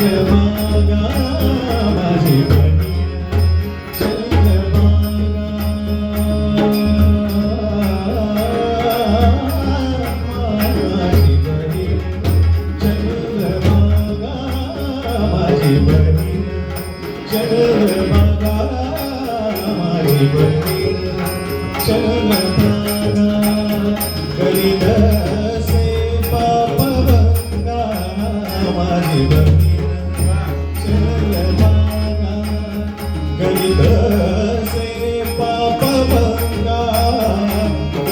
जगनभागा माजी वनी जगनभागा माजी वनी जगनभागा माजी वनी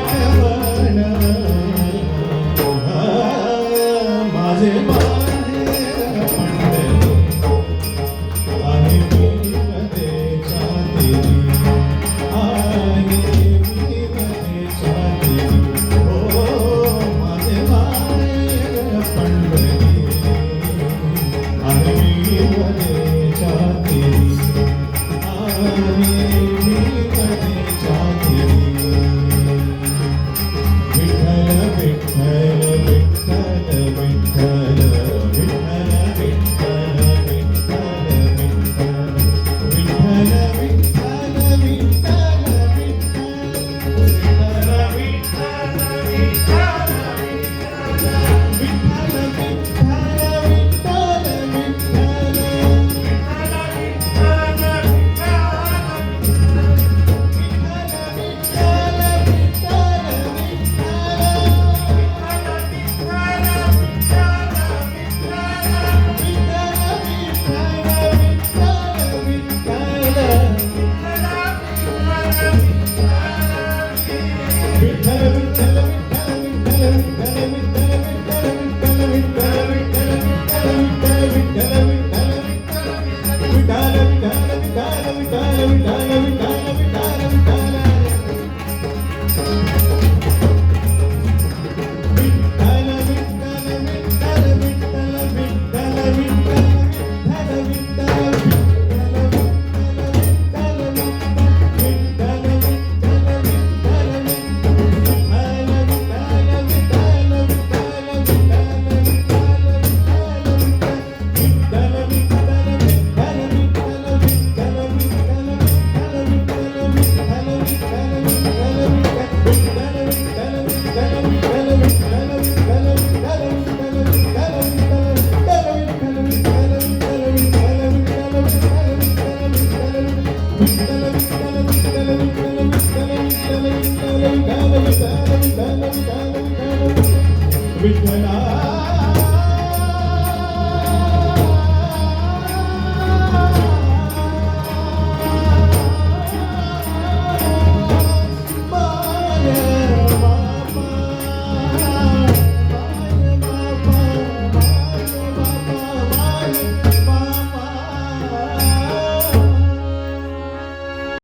aquela